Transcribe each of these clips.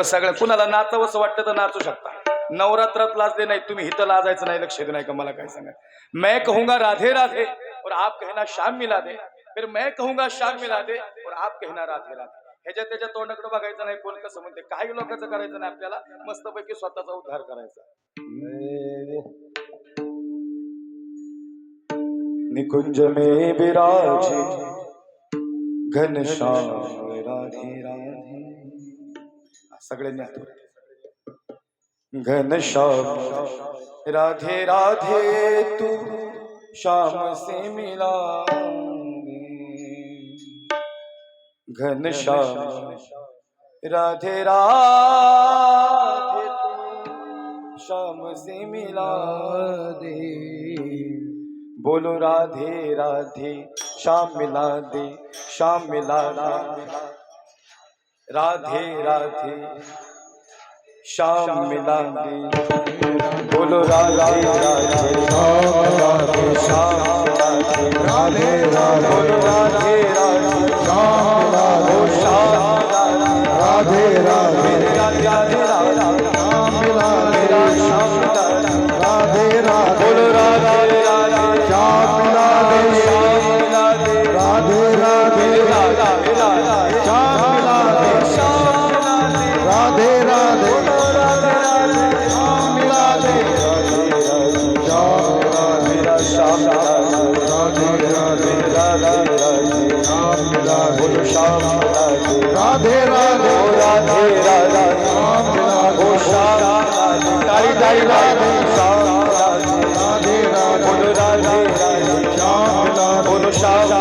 पण सगळं कुणाला नाचावंसं वाटतं तर नाचू शकता. नवरात्रात लाजले नाही तुम्ही हिथं लाजायचं नाही लक्ष दे नाही का मला काय सांगा मैं कहूंगा राधे राधे और आप कहना श्याम मिला दे. फिर मैं कहूंगा श्याम मिला दे और आप कहना राधे राधे. ह्याच्या त्याच्या तोंडाकडे बघायचं नाही कोण कसं म्हणते काही लोकांचं करायचं नाही आपल्याला मस्तपैकी स्वतःचा उद्धार करायचा. निकुंज में विराजे घनश्याम राधे राधे. सगळ्यांनी हात. घनश्याम राधे राधे तू, श्याम से मिला घन घनश्याम राधे राधे तू, श्याम से मिला दे। बोलो राधे राधे, श्याम मिला दे, श्याम मिला दे। রাধে রাধে। শ্যাম মিলাদে। বলো রাধে রাধে। রাধে শ্যাম মিলাদে রাধে রাধে। রাধে রাধে শ্যাম মিলাদে। শ্যাম রাধে রাধে। রাধে রাধে রাধে শ্যাম মিলাদে। শ্যাম রাধে রাধে বলো রাধে। রাধে শ্যাম মিলাদে। শ্যাম মিলাদে রাধে রাধে। রাধে রাধে শ্যাম राधे राधे। राधे राधे राम ओ श्याम तारी तारी राधे श्याम राधे राधे बोलो राधे राधे श्याम बोलो श्याम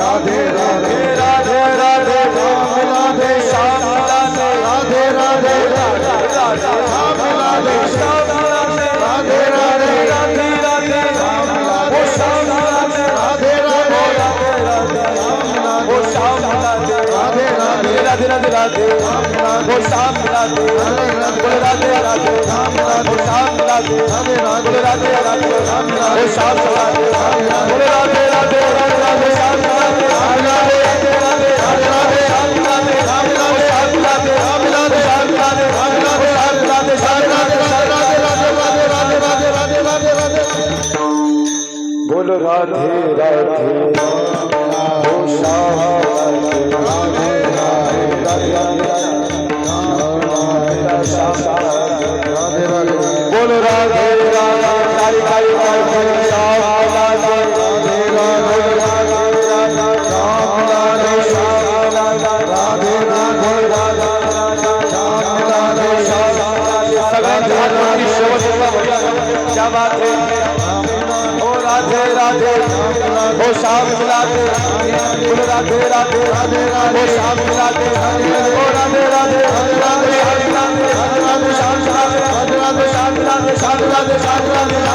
राधे राधे राधे राधे राम राधे श्याम राधे राधे राधे राधे श्याम राधे রাধে রাধে রাধে রাধে রাধে ও শ্যাম রাধে বলে রাধে রাধে ও শ্যাম রাধে বলে রাধে রাধে ও শ্যাম রাধে বলে রাধে রাধে রাধে ও রাধে রাধে বল রাধে রাধে কারি ও শ্যাম রাধে রাধে রাধে রাধে ও শ্যাম রাধে ও রাধে রাধে রাধে রাধে শ্যাম রাধে রাধে শ্যাম রাধে রাধে শ্যাম রাধে শ্যাম রাধে শ্যাম রাধে